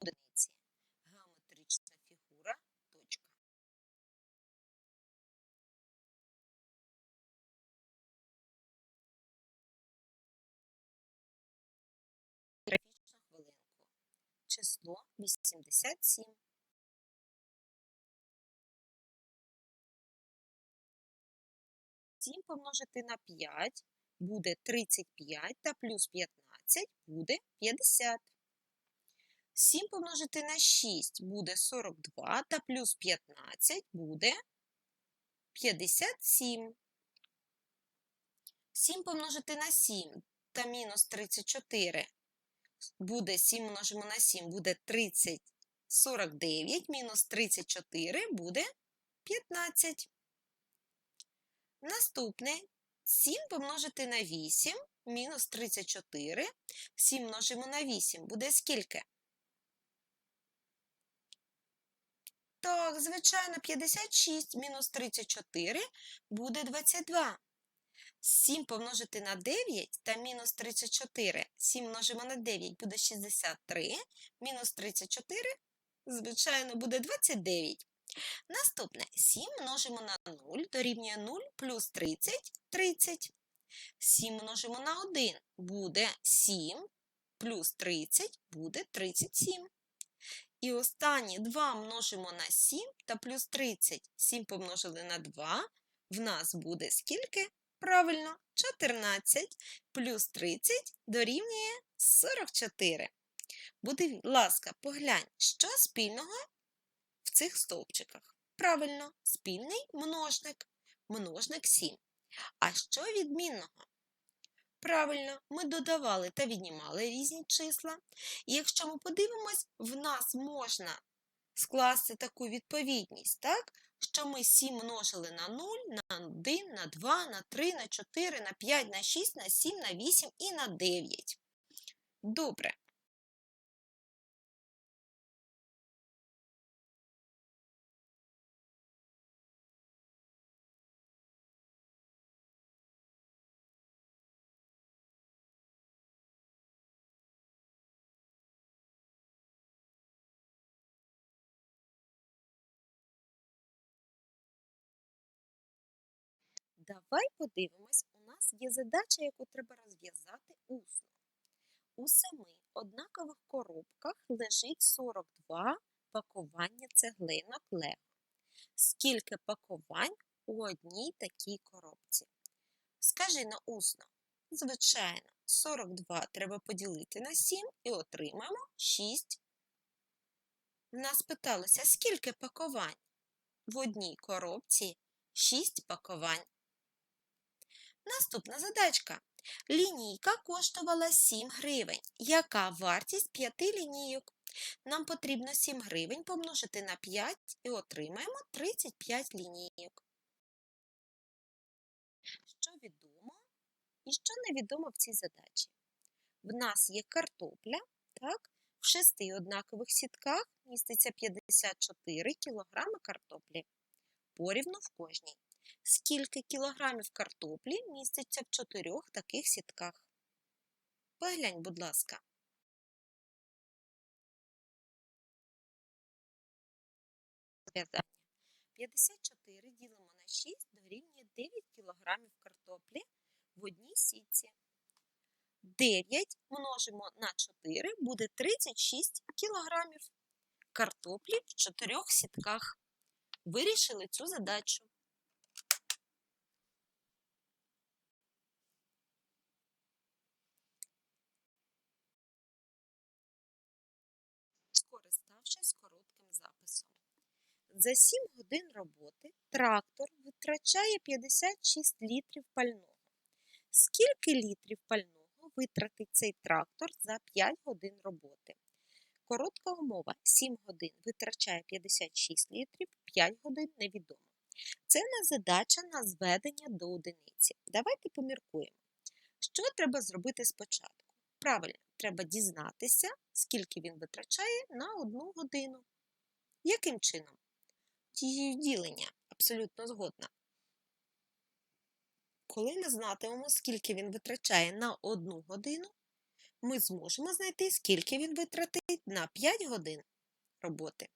одиниці. Геометрична фігура точка. Графічну хвилинку. Число 87. Сім помножити на 5 буде 35 та плюс 15 буде 50. 7 помножити на 6 буде 42 та плюс 15 буде 57. 7 помножити на 7 та мінус 34 буде 7 множимо на 7 буде 30, 49, мінус 34 буде 15. Наступне 7 помножити на 8 мінус 34. 7 множимо на 8 буде скільки? Так, звичайно, 56 мінус 34 буде 22. 7 помножити на 9 та мінус 34. 7 множимо на 9 буде 63. Мінус 34, звичайно, буде 29. Наступне 7 множимо на 0 дорівнює 0 плюс 30 30. 7 множимо на 1 буде 7 плюс 30 буде 37. І останнє 2 множимо на 7 та плюс 30. 7 помножили на 2. В нас буде скільки? Правильно, 14 плюс 30 дорівнює 44. Будь ласка, поглянь, що спільного в цих стовпчиках. Правильно, спільний множник. Множник 7. А що відмінного? Правильно, ми додавали та віднімали різні числа. І якщо ми подивимось, в нас можна скласти таку відповідність, так? що ми 7 множили на 0, на 1, на 2, на 3, на 4, на 5, на 6, на 7, на 8 і на 9. Добре. Давай подивимось, у нас є задача, яку треба розв'язати усно. У семи однакових коробках лежить 42 пакування цеглинок Лего. Скільки пакувань у одній такій коробці? Скажи на усно. Звичайно, 42 треба поділити на 7 і отримаємо 6. В нас питалося, скільки пакувань? В одній коробці 6 пакувань. Наступна задачка. Лінійка коштувала 7 гривень. Яка вартість 5 лінійок? Нам потрібно 7 гривень помножити на 5 і отримаємо 35 лінійок. Що відомо і що невідомо в цій задачі? В нас є картопля, так? в шести однакових сітках міститься 54 кг картоплі. Порівну в кожній. Скільки кілограмів картоплі міститься в чотирьох таких сітках? Поглянь, будь ласка. Зв'язання. 54 ділимо на 6 дорівнює 9 кілограмів картоплі в одній сітці. 9 множимо на 4 буде 36 кілограмів картоплі в чотирьох сітках. Вирішили цю задачу. Скориставшись коротким записом. За 7 годин роботи трактор витрачає 56 літрів пального. Скільки літрів пального витратить цей трактор за 5 годин роботи? Коротка умова 7 годин витрачає 56 літрів, 5 годин невідомо. Це на задача на зведення до одиниці. Давайте поміркуємо. Що треба зробити спочатку? Правильно, треба дізнатися, скільки він витрачає на одну годину. Яким чином? Дією ділення, абсолютно згодна. Коли ми знатимемо, скільки він витрачає на одну годину, ми зможемо знайти, скільки він витратить на 5 годин роботи.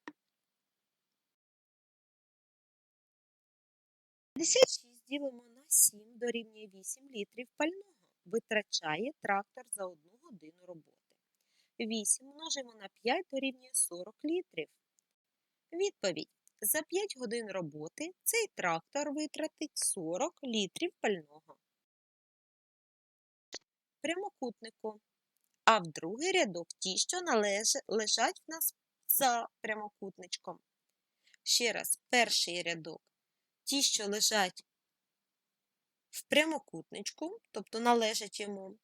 56 ділимо на 7 дорівнює 8 літрів пального. Витрачає трактор за 1 годину роботи. 8 множимо на 5 дорівнює 40 літрів. Відповідь. За 5 годин роботи цей трактор витратить 40 літрів пального. Прямокутнику. А в другий рядок ті, що належ- лежать в нас за прямокутничком. Ще раз, перший рядок. Ті, що лежать в прямокутничку, тобто належать йому,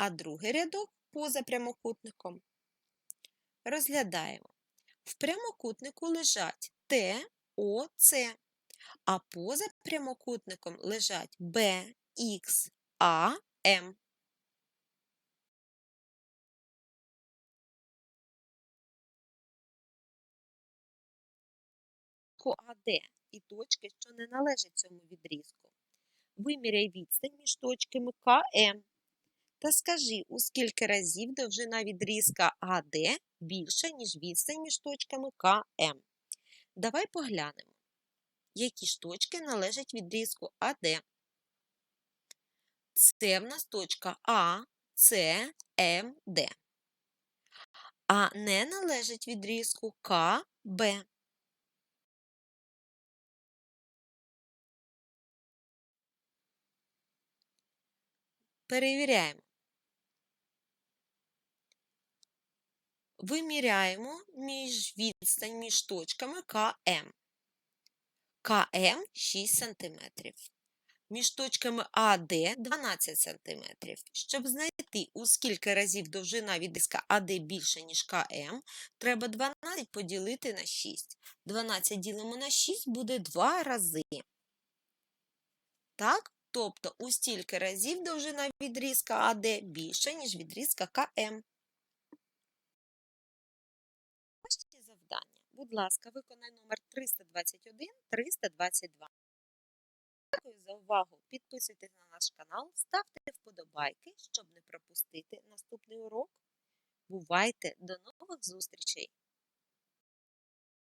а другий рядок поза прямокутником. Розглядаємо. В прямокутнику лежать Т, О, С, а поза прямокутником лежать Б, Х, А, М. АД і точки, що не належать цьому відрізку. Виміряй відстань між точками КМ. Та скажи, у скільки разів довжина відрізка АД більша, ніж відстань між точками КМ. Давай поглянемо, які ж точки належать відрізку АД. Це в нас точка А, С, М, Д. А не належить відрізку К, Б. Перевіряємо. Виміряємо між відстань між точками КМ. КМ 6 см. Між точками АД 12 см. Щоб знайти, у скільки разів довжина відрізка АД більше, ніж КМ, треба 12 поділити на 6. 12 ділимо на 6 буде 2 рази. Так? Тобто у стільки разів довжина відрізка АД більша, ніж відрізка КМ. Будь ласка, виконай номер 321 322. Дякую за увагу. Підписуйтесь на наш канал, ставте вподобайки, щоб не пропустити наступний урок. Бувайте! До нових зустрічей!